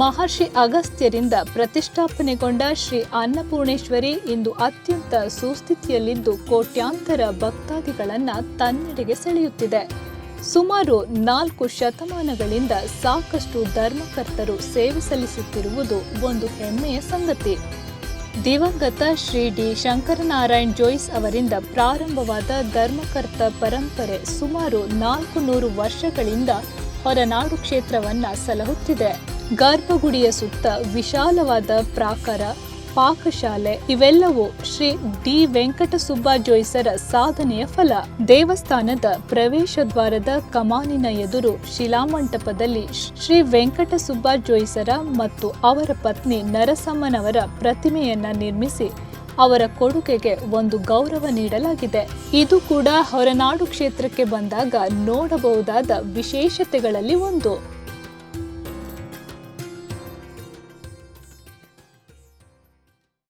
ಮಹರ್ಷಿ ಅಗಸ್ತ್ಯರಿಂದ ಪ್ರತಿಷ್ಠಾಪನೆಗೊಂಡ ಶ್ರೀ ಅನ್ನಪೂರ್ಣೇಶ್ವರಿ ಇಂದು ಅತ್ಯಂತ ಸುಸ್ಥಿತಿಯಲ್ಲಿದ್ದು ಕೋಟ್ಯಾಂತರ ಭಕ್ತಾದಿಗಳನ್ನು ತನ್ನೆಡೆಗೆ ಸೆಳೆಯುತ್ತಿದೆ. ಸುಮಾರು ನಾಲ್ಕು ಶತಮಾನಗಳಿಂದ ಸಾಕಷ್ಟು ಧರ್ಮಕರ್ತರು ಸೇವೆ ಸಲ್ಲಿಸುತ್ತಿರುವುದು ಒಂದು ಹೆಮ್ಮೆಯ ಸಂಗತಿ. ದಿವಂಗತ ಶ್ರೀ ಡಿ ಶಂಕರನಾರಾಯಣ್ ಜೋಯಿಸ್ ಅವರಿಂದ ಪ್ರಾರಂಭವಾದ ಧರ್ಮಕರ್ತ ಪರಂಪರೆ ಸುಮಾರು ನಾಲ್ಕು ನೂರು ವರ್ಷಗಳಿಂದ ಹೊರನಾಡು ಕ್ಷೇತ್ರವನ್ನ ಸಲಹುತ್ತಿದೆ. ಗರ್ಭಗುಡಿಯ ಸುತ್ತ ವಿಶಾಲವಾದ ಪ್ರಾಕಾರ, ಪಾಕಶಾಲೆ, ಇವೆಲ್ಲವೂ ಶ್ರೀ ಡಿ. ವೆಂಕಟಸುಬ್ಬ ಜೋಯ್ಸರ ಸಾಧನೆಯ ಫಲ. ದೇವಸ್ಥಾನದ ಪ್ರವೇಶ ದ್ವಾರದ ಕಮಾನಿನ ಎದುರು ಶಿಲಾಮಂಟಪದಲ್ಲಿ ಶ್ರೀ ವೆಂಕಟಸುಬ್ಬ ಜೋಯ್ಸರ ಮತ್ತು ಅವರ ಪತ್ನಿ ನರಸಮ್ಮನವರ ಪ್ರತಿಮೆಯನ್ನ ನಿರ್ಮಿಸಿ ಅವರ ಕೊಡುಗೆಗೆ ಒಂದು ಗೌರವ ನೀಡಲಾಗಿದೆ. ಇದು ಕೂಡ ಹೊರನಾಡು ಕ್ಷೇತ್ರಕ್ಕೆ ಬಂದಾಗ ನೋಡಬಹುದಾದ ವಿಶೇಷತೆಗಳಲ್ಲಿ ಒಂದು.